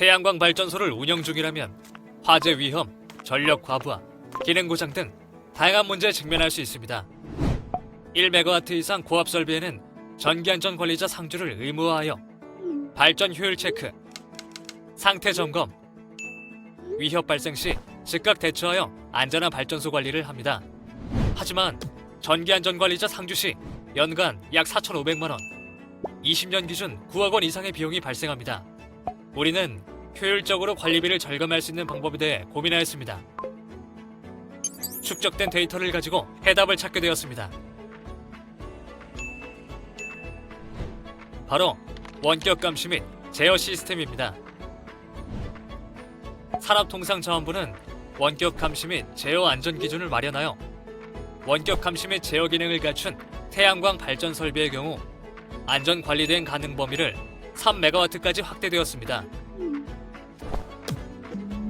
태양광 발전소를 운영 중이라면 화재 위험, 전력 과부하, 기능 고장 등 다양한 문제에 직면할 수 있습니다. 1메가와트 이상 고압 설비에는 전기 안전 관리자 상주를 의무화하여 발전 효율 체크, 상태 점검, 위협 발생 시 즉각 대처하여 안전한 발전소 관리를 합니다. 하지만 전기 안전 관리자 상주 시 연간 약 4,500만 원, 20년 기준 9억 원 이상의 비용이 발생합니다. 우리는 효율적으로 관리비를 절감할 수 있는 방법에 대해 고민하였습니다. 축적된 데이터를 가지고 해답을 찾게 되었습니다. 바로 원격 감시 및 제어 시스템입니다. 산업통상자원부는 원격 감시 및 제어 안전 기준을 마련하여 원격 감시 및 제어 기능을 갖춘 태양광 발전 설비의 경우 안전 관리된 가능 범위를 3메가와트까지 확대되었습니다.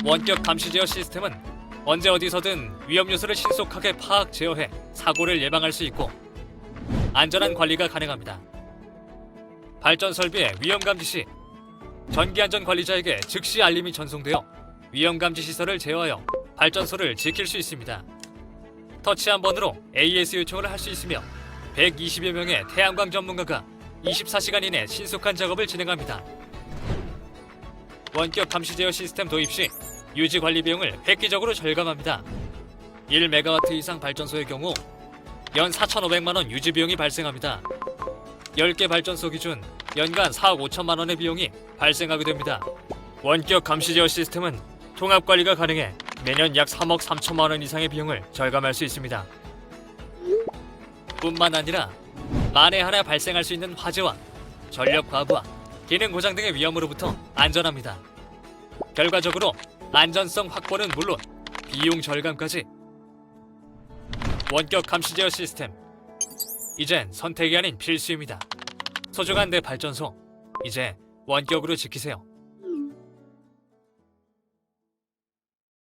원격 감시 제어 시스템은 언제 어디서든 위험 요소를 신속하게 파악 제어해 사고를 예방할 수 있고 안전한 관리가 가능합니다. 발전 설비의 위험 감지 시 전기 안전 관리자에게 즉시 알림이 전송되어 위험 감지 시설을 제어하여 발전소를 지킬 수 있습니다. 터치 한 번으로 AS 요청을 할 수 있으며 120여 명의 태양광 전문가가 24시간 이내 신속한 작업을 진행합니다. 원격 감시 제어 시스템 도입 시 유지 관리 비용을 획기적으로 절감합니다. 1메가와트 이상 발전소의 경우 연 4,500만 원 유지 비용이 발생합니다. 10개 발전소 기준 연간 4억 5천만 원의 비용이 발생하게 됩니다. 원격 감시 제어 시스템은 통합 관리가 가능해 매년 약 3억 3천만 원 이상의 비용을 절감할 수 있습니다. 뿐만 아니라 만에 하나 발생할 수 있는 화재와 전력 과부하, 기능 고장 등의 위험으로부터 안전합니다. 결과적으로 안전성 확보는 물론 비용 절감까지 원격 감시 제어 시스템 이젠 선택이 아닌 필수입니다. 소중한 내 발전소 이제 원격으로 지키세요.